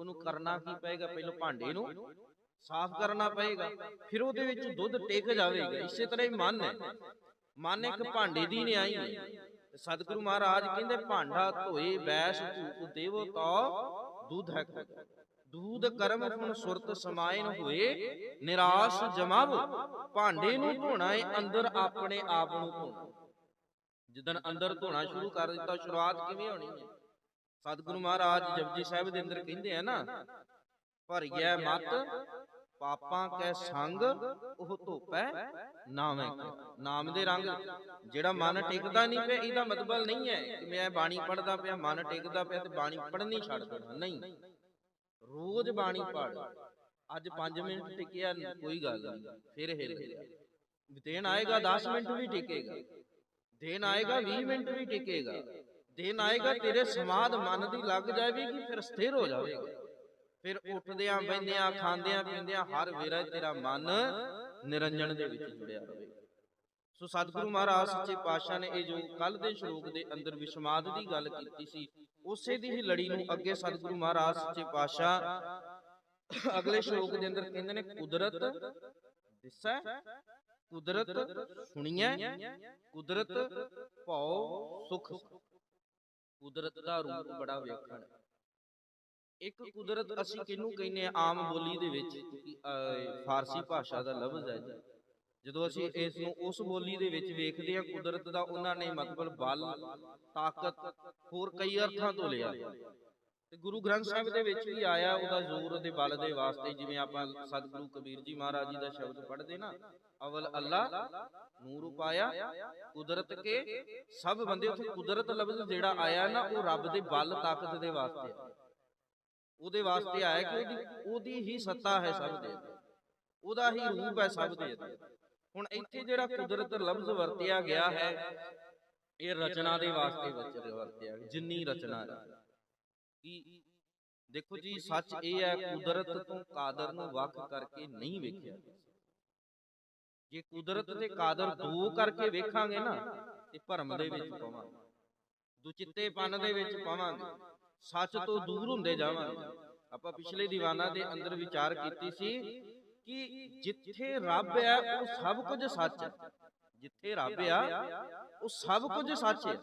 ਉਹਨੂੰ ਕਰਨਾ ਕੀ ਪਏਗਾ? ਪਹਿਲਾਂ ਭਾਂਡੇ ਨੂੰ ਸਾਫ਼ ਕਰਨਾ ਪਏਗਾ ਫਿਰ ਉਹਦੇ ਵਿੱਚ ਦੁੱਧ ਟਿਕ ਜਾਵੇਗਾ। ਇਸੇ ਤਰ੍ਹਾਂ ਹੀ ਮਨ ਹੈ ਮਨ ਇੱਕ ਭਾਂਡੇ ਦੀ ਨਿਆਈ ਹੈ। ਸਤਿਗੁਰੂ ਮਹਾਰਾਜ ਕਹਿੰਦੇ ਭਾਂਡਾ ਧੋਏ ਬੈਸ ਧੂਪ ਦੇਵੋ ਤਾ ਦੁੱਧ ਹੈ। ਦੂਧ ਕਰਮ ਫੁਣ ਸੁਰਤ ਸਮਾਇਨ ਹੋਏ ਨਿਰਾਸ਼ ਜਮਾਵ। ਭਾਂਡੇ ਨੂੰ ਧੋਣਾ ਹੈ ਅੰਦਰ ਆਪਣੇ ਆਪ ਨੂੰ ਧੋਣਾ। ਜਿੱਦਣ ਅੰਦਰ ਧੋਣਾ ਸ਼ੁਰੂ ਕਰ ਦਿੱਤਾ ਸ਼ੁਰੂਆਤ ਕਿਵੇਂ ਹੋਣੀ ਹੈ? ਸਤਿਗੁਰੂ ਮਹਾਰਾਜ ਜਪਜੀ ਸਾਹਿਬ ਦੇ ਅੰਦਰ ਕਹਿੰਦੇ ਆ ਨਾ ਭਰੀਐ ਮਤ, ਪਾਪਾਂ ਕੈ ਸੰਗ, ਉਹ ਧੋਪੈ ਨਾਮੈ ਨਾਮ ਦੇ ਰੰਗ, ਜਿਹੜਾ ਮਨ ਟਿਕਦਾ ਨਹੀਂ ਪਿਆ, ਇਹਦਾ ਮਤਲਬ ਨਹੀਂ ਹੈ ਕਿ ਮੈਂ ਬਾਣੀ ਪੜਦਾ ਪਿਆ, ਮਨ ਟਿਕਦਾ ਪਿਆ ਤੇ ਬਾਣੀ ਪੜਨੀ ਛੱਡ ਦੇਣਾ। ਨਹੀਂ। ਰੋਜ਼ ਬਾਣੀ ਪੜ ਅੱਜ 5 ਮਿੰਟ ਟਿਕਿਆ, ਕੋਈ ਗੱਲ ਨਹੀਂ। ਫਿਰ ਹਿੱਲ ਗਿਆ। ਦਿਨ ਆਏਗਾ 10 ਮਿੰਟ ਵੀ ਟਿਕੇਗਾ। ਦਿਨ ਆਏਗਾ 20 ਮਿੰਟ ਵੀ ਟਿਕੇਗਾ। ਦਿਨ ਆਏਗਾ ਤੇਰੇ ਸਮਾਧ ਮਨ ਦੀ ਲੱਗ ਜਾਵੇਗੀ ਫਿਰ ਸਥਿਰ ਹੋ ਜਾਵੇਗਾ। ਫਿਰ ਉੱਠਦਿਆਂ ਬੈੰਦਿਆਂ ਖਾਂਦਿਆਂ, ਪੀਂਦਿਆਂ ਹਰ ਵੇਰਾ ਤੇਰਾ ਮਨ ਨਿਰੰਜਨ ਦੇ ਵਿੱਚ ਜੁੜਿਆ ਰਹੇ ਸੋ ਸਤਿਗੁਰੂ ਮਹਾਰਾਜ, ਸੱਚੇ ਪਾਤਸ਼ਾਹ ਨੇ ਇਹ ਜੋ ਕੱਲ ਦੇ ਸ਼ਲੋਕ ਦੇ ਅੰਦਰ ਵਿਸ਼ਮਾਦ ਦੀ ਗੱਲ ਕੀਤੀ ਸੀ, ਉਸੇ ਦੀ ਹੀ ਲੜੀ ਨੂੰ ਅੱਗੇ ਸਤਿਗੁਰੂ ਮਹਾਰਾਜ, ਸੱਚੇ ਪਾਤਸ਼ਾਹ ਅਗਲੇ ਸ਼ਲੋਕ ਦੇ ਅੰਦਰ ਕਹਿੰਦੇ ਨੇ, ਕੁਦਰਤ ਦਿਸੈ, ਕੁਦਰਤ ਸੁਣੀਐ, ਕੁਦਰਤ ਭਉ ਸੁਖ ਕੁਦਰਤ ਦਾ ਰੂਪ ਬੜਾ ਵੇਖਣ। ਇੱਕ ਕੁਦਰਤ ਅਸੀਂ ਕਿਹਨੂੰ ਕਹਿੰਦੇ ਆ ਆਮ ਬੋਲੀ ਦੇ ਵਿੱਚ ਫਾਰਸੀ ਭਾਸ਼ਾ ਦਾ ਲਫ਼ਜ਼ ਹੈ ਜੀ। ਜਦੋਂ ਅਸੀਂ ਇਸ ਨੂੰ ਉਸ ਬੋਲੀ ਦੇ ਵਿੱਚ ਵੇਖਦੇ ਹਾਂ ਕੁਦਰਤ ਦਾ ਉਹਨਾਂ ਨੇ ਮਤਲਬ ਬਲ ਤਾਕਤ ਹੋਰ ਕਈ ਅਰਥਾਂ ਤੋਂ ਲਿਆ। ਤੇ ਗੁਰੂ ਗ੍ਰੰਥ ਸਾਹਿਬ ਦੇ ਵਿੱਚ ਵੀ ਆਇਆ ਉਹਦਾ ਜ਼ੋਰ ਦੇ ਬਲ ਦੇ ਵਾਸਤੇ ਜਿਵੇਂ ਆਪਾਂ ਸਤਿਗੁਰੂ ਕਬੀਰ ਜੀ ਮਹਾਰਾਜ ਜੀ ਦਾ ਸ਼ਬਦ ਪੜ੍ਹਦੇ ਨਾ ਅਵਲ ਅੱਲਾ ਨੂਰ ਉਪਾਇਆ ਕੁਦਰਤ ਕੇ, ਸਭ ਬੰਦੇ ਉੱਥੇ ਕੁਦਰਤ ਲਫ਼ਜ਼ ਜਿਹੜਾ ਆਇਆ ਨਾ, ਉਹ ਰੱਬ ਦੇ ਬਲ ਤਾਕਤ ਦੇ ਵਾਸਤੇ ਉਹਦੇ ਵਾਸਤੇ ਆਇਆ ਕਿ ਉਹਦੀ ਉਹਦੀ ਹੀ ਸੱਤਾ ਹੈ ਸਭ ਦੇ ਉਹਦਾ ਹੀ ਰੂਪ ਹੈ ਸਭ ਦੇ ਹੁਣ ਇੱਥੇ ਜਿਹੜਾ ਕੁਦਰਤ ਲਫ਼ਜ਼ ਵਰਤਿਆ ਗਿਆ ਹੈ, ਇਹ ਰਚਨਾ ਦੇ ਵਾਸਤੇ ਵਿੱਚ ਵਰਤਿਆ ਜਿੰਨੀ ਰਚਨਾ ਹੈ। ਦੇਖੋ ਜੀ, ਸੱਚ ਇਹ ਹੈ, ਕੁਦਰਤ ਤੋਂ ਕਾਦਰ ਨੂੰ ਵੱਖ ਕਰਕੇ ਨਹੀਂ ਵੇਖਿਆ ਜੇ ਕੁਦਰਤ ਤੇ ਕਾਦਰ ਦੋ ਕਰਕੇ ਵੇਖਾਂਗੇ ਨਾ ਤੇ ਭਰਮ ਦੇ ਵਿੱਚ ਪਵਾਂਗੇ। ਦੁਚਿੱਤੇਪਨ ਦੇ ਵਿੱਚ ਪਵਾਂਗੇ। ਸੱਚ ਤੋਂ ਦੂਰ ਹੁੰਦੇ ਜਾਵਾਂਗੇ। ਆਪਾਂ ਪਿਛਲੇ ਦੀਵਾਨਾਂ ਦੇ ਅੰਦਰ ਵਿਚਾਰ ਕੀਤੀ ਸੀ ਕਿ ਜਿੱਥੇ ਰੱਬ ਹੈ ਉਹ ਸਭ ਕੁਝ ਸੱਚ ਹੈ। ਜਿੱਥੇ ਰੱਬ ਆ ਉਹ ਸਭ ਕੁਝ ਸੱਚ ਹੈ।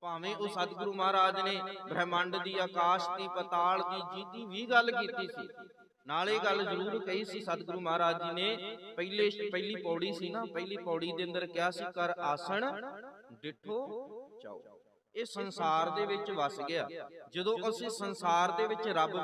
ਭਾਵੇਂ ਉਹ ਸਤਿਗੁਰੂ ਮਹਾਰਾਜ ਨੇ ਬ੍ਰਹਿਮੰਡ ਦੀ ਆਕਾਸ਼ ਦੀ ਪਤਾਲ ਦੀ ਜੀਦੀ ਵੀ ਗੱਲ ਕੀਤੀ ਸੀ। ਨਾਲੇ ਗੱਲ ਜ਼ਰੂਰ ਕਹੀ ਸੀ ਸਤਿਗੁਰੂ ਮਹਾਰਾਜ ਜੀ ਨੇ ਪਹਿਲੇ ਪਹਿਲੀ ਪੌੜੀ ਸੀ ਨਾ ਪਹਿਲੀ ਪੌੜੀ ਦੇ ਅੰਦਰ ਕਿਹਾ ਸੀ ਕਰ ਆਸਣ ਡਿਠੋ ਚਾਓ ਇਹ ਸੰਸਾਰ ਦੇ ਵਿੱਚ ਵਸ ਗਿਆ। ਜਦੋਂ ਅਸੀਂ ਸੰਸਾਰ ਦੇ ਵਿੱਚ ਰੱਬ